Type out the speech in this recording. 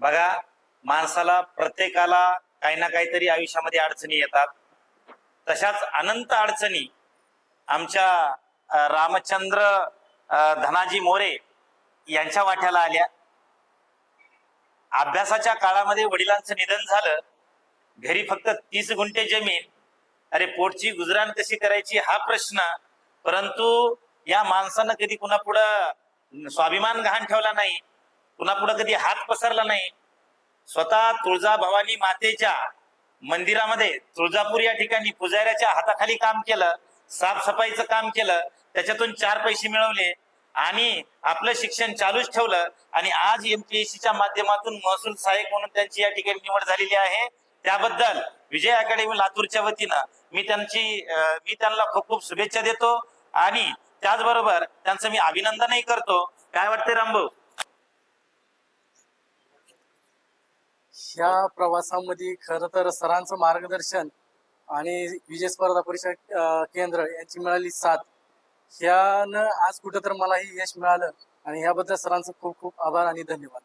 बघा माणसाला प्रत्येकाला काही ना काहीतरी आयुष्यामध्ये अडचणी येतात. तशाच अनंत अडचणी आमच्या रामचंद्र धनाजी मोरे यांच्या वाट्याला आल्या. अभ्यासाच्या काळामध्ये वडिलांचं निधन झालं. घरी फक्त तीस गुंठे जमीन. अरे पोटची गुजराण कशी करायची हा प्रश्न. परंतु या माणसानं कधी कुणापुढं स्वाभिमान गहाण ठेवला नाही. कुणापुढं कधी हात पसरला नाही. स्वतः तुळजा भवानी मातेच्या मंदिरामध्ये तुळजापूर या ठिकाणी पुजाऱ्याच्या हाताखाली काम केलं साफसफाईचं काम केलं त्याच्यातून चार पैसे मिळवले आणि आपलं शिक्षण चालूच ठेवलं आणि आज एमपीएससीच्या माध्यमातून महसूल सहाय्यक म्हणून त्यांची या ठिकाणी निवड झालेली आहे. त्याबद्दल विजय अकॅडमी लातूरच्या वतीनं मी त्यांची मी त्यांना खूप खूप शुभेच्छा देतो आणि त्याचबरोबर त्यांचं मी अभिनंदनही करतो. काय वाटतंय रामभाऊ? ह्या प्रवासामध्ये खरं तर सरांचं मार्गदर्शन आणि विजय स्पर्धा परीक्षा केंद्र यांची मिळाली साथ. ह्यानं आज कुठं तर मला हे यश मिळालं आणि ह्याबद्दल सरांचं खूप खूप आभार आणि धन्यवाद.